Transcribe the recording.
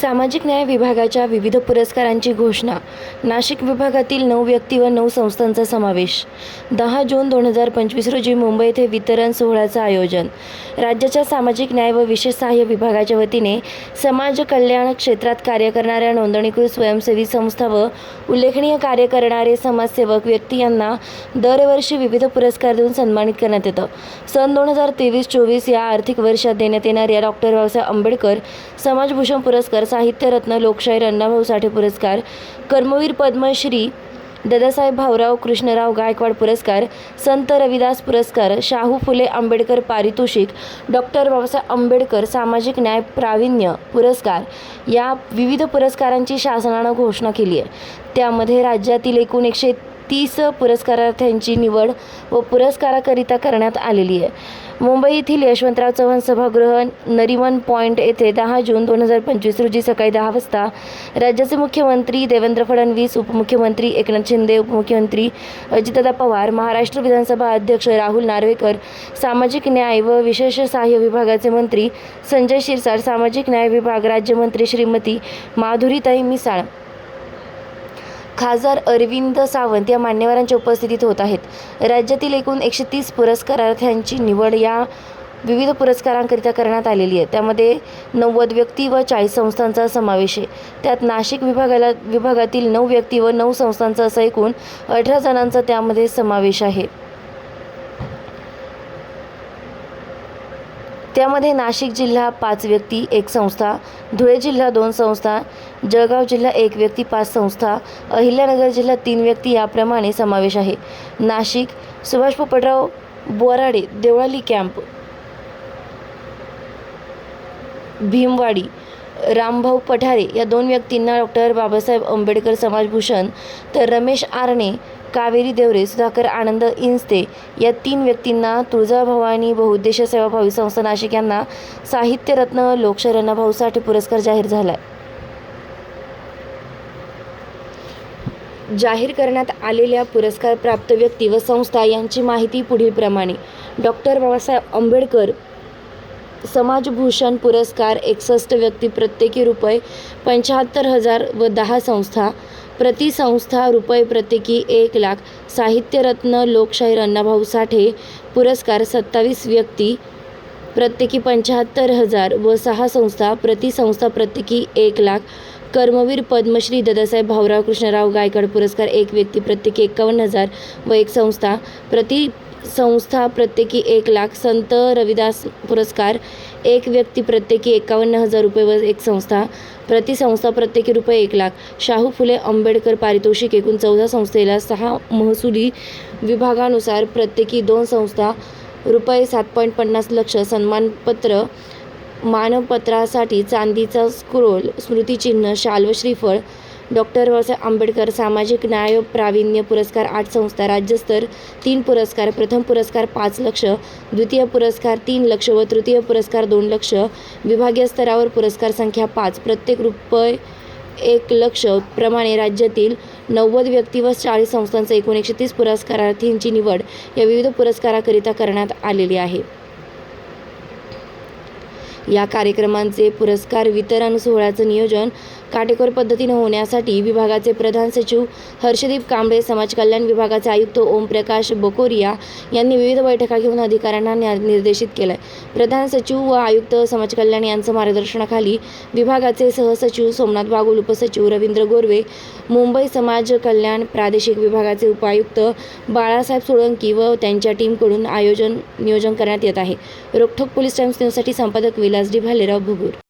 सामाजिक न्याय विभागाच्या विविध पुरस्कारांची घोषणा. नाशिक विभागातील नऊ व्यक्ती व नऊ संस्थांचा समावेश. दहा जून दोन हजार पंचवीस रोजी मुंबई येथे वितरण सोहळ्याचं आयोजन. राज्याच्या सामाजिक न्याय व विशेष सहाय्य विभागाच्या वतीने समाज कल्याण क्षेत्रात कार्य करणाऱ्या नोंदणीकृत स्वयंसेवी संस्था व उल्लेखनीय कार्य करणारे समाजसेवक व्यक्ती यांना दरवर्षी विविध पुरस्कार देऊन सन्मानित करण्यात येतं. सन दोन हजार तेवीस चोवीस या आर्थिक वर्षात देण्यात येणाऱ्या डॉक्टर बाबासाहेब आंबेडकर समाजभूषण पुरस्कार साहित्यरत्न लोकशाहीर अण्णाभाऊ साठे पुरस्कार कर्मवीर पद्मश्री दादासाहेब भाऊराव कृष्णराव गायकवाड पुरस्कार संत रविदास पुरस्कार शाहू फुले आंबेडकर पारितोषिक डॉक्टर बाबासाहेब आंबेडकर सामाजिक न्याय प्रावीण्य पुरस्कार. या विविध पुरस्कारांची शासनानं घोषणा केली आहे. त्यामध्ये राज्यातील एकूण एकशे तीस पुरस्कारार्थ्यांची निवड व पुरस्काराकरिता करण्यात आलेली आहे. मुंबई येथील यशवंतराव चव्हाण सभागृह नरिमन पॉईंट येथे दहा जून दोन हजार पंचवीस रोजी सकाळी दहा वाजता राज्याचे मुख्यमंत्री देवेंद्र फडणवीस उपमुख्यमंत्री एकनाथ शिंदे उपमुख्यमंत्री अजितदादा पवार महाराष्ट्र विधानसभा अध्यक्ष राहुल नार्वेकर सामाजिक न्याय व विशेष सहाय्य विभागाचे मंत्री संजय शिरसाट सामाजिक न्याय विभाग राज्यमंत्री श्रीमती माधुरीताई मिसाळ खासदार अरविंद सावंत या मान्यवरांच्या उपस्थितीत होत आहेत. राज्यातील एकूण एकशे तीस पुरस्कारार्थ्यांची निवड या विविध पुरस्कारांकरिता करण्यात आलेली आहे. त्यामध्ये नव्वद व्यक्ती व चाळीस संस्थांचा समावेश आहे. त्यात नाशिक विभागाला विभागातील नऊ व्यक्ती व नऊ संस्थांचा असा एकूण अठरा जणांचा त्यामध्ये समावेश आहे. त्यामध्ये नाशिक जिल्हा पाच व्यक्ती एक संस्था धुळे जिल्हा दोन संस्था जळगाव जिल्हा एक व्यक्ती पाच संस्था अहिल्यानगर जिल्हा तीन व्यक्ती याप्रमाणे समावेश आहे. नाशिक सुभाष पोपटराव बोराडे देवळाली कॅम्प भीमवाडी रामभाऊ पठारे या दोन व्यक्तींना डॉक्टर बाबासाहेब आंबेडकर समाजभूषण तर रमेश आरणे कावेरी देवरे सुधाकर आनंद इंस्ते या तीन व्यक्तींना तुळजाभवानी बहुउद्देशीय सेवाभावी संस्था नाशिक यांना साहित्यरत्न लोकशाहीर अण्णाभाऊ पुरस्कार जाहीर झाला आहे जाहीर करण्यात आलेल्या पुरस्कार प्राप्त व्यक्ती व संस्था यांची माहिती पुढीलप्रमाणे. डॉक्टर बाबासाहेब आंबेडकर समाजभूषण पुरस्कार एकसष्ट व्यक्ती प्रत्येकी रुपये पंच्याहत्तर हजार व दहा संस्था प्रति संस्था रुपये प्रत्येकी एक लाख साहित्यरत्न लोकशाहीर अण्णाभाऊ साठे पुरस्कार सत्तावीस व्यक्ती प्रत्येकी पंच्याहत्तर हजार व सहा संस्था प्रति संस्था प्रत्येकी एक लाख कर्मवीर पद्मश्री दादासाहेब भाऊराव कृष्णराव गायकवाड पुरस्कार एक व्यक्ती प्रत्येकी एकावन्न हजार व एक संस्था प्रति संस्था प्रत्येकी एक लाख संत रविदास पुरस्कार एक व्यक्ती प्रत्येकी एकावन्न हजार रुपये व एक संस्था प्रति संस्था प्रत्येकी रुपये एक लाख. शाहू फुले आंबेडकर पारितोषिक एकूण चौदा संस्थेला सहा महसुली विभागानुसार प्रत्येकी दोन संस्था रुपये सात पॉईंट पन्नास लक्ष सन्मानपत्र मानपत्रासाठी चांदीचा स्क्रोल स्मृतिचिन्ह शाल व श्रीफळ डॉक्टर बाबासाहेब आंबेडकर सामाजिक न्याय प्रावीण्य पुरस्कार आठ संस्था राज्यस्तर तीन पुरस्कार प्रथम पुरस्कार पाच लक्ष द्वितीय पुरस्कार तीन लक्ष व तृतीय पुरस्कार दोन लक्ष विभागीय स्तरावर पुरस्कार संख्या पाच प्रत्येक रुपये एक लक्ष प्रमाणे राज्यातील नव्वद व्यक्ती व चाळीस संस्थांचा एकूण एकशे तीस पुरस्कारार्थींची निवड या विविध पुरस्काराकरिता करण्यात आलेली आहे. या कार्यक्रमांचे पुरस्कार वितरण सोहळ्याचं नियोजन काटेकोर पद्धतीनं होण्यासाठी विभागाचे प्रधान सचिव हर्षदीप कांबळे समाज कल्याण विभागाचे आयुक्त ओमप्रकाश बकोरिया यांनी विविध बैठका घेऊन अधिकाऱ्यांना न्या- निर्देशित केलं आहे प्रधान सचिव व आयुक्त समाज कल्याण यांचं मार्गदर्शनाखाली विभागाचे सहसचिव सोमनाथ बागुल उपसचिव रवींद्र गोरवे मुंबई समाज कल्याण प्रादेशिक विभागाचे उपायुक्त बाळासाहेब सोळंकी व त्यांच्या टीमकडून आयोजन नियोजन करण्यात येत आहे. रोखोक पोलीस टाइम्स न्यूजसाठी संपादक विल লাসডি ভালের অভ্যগুর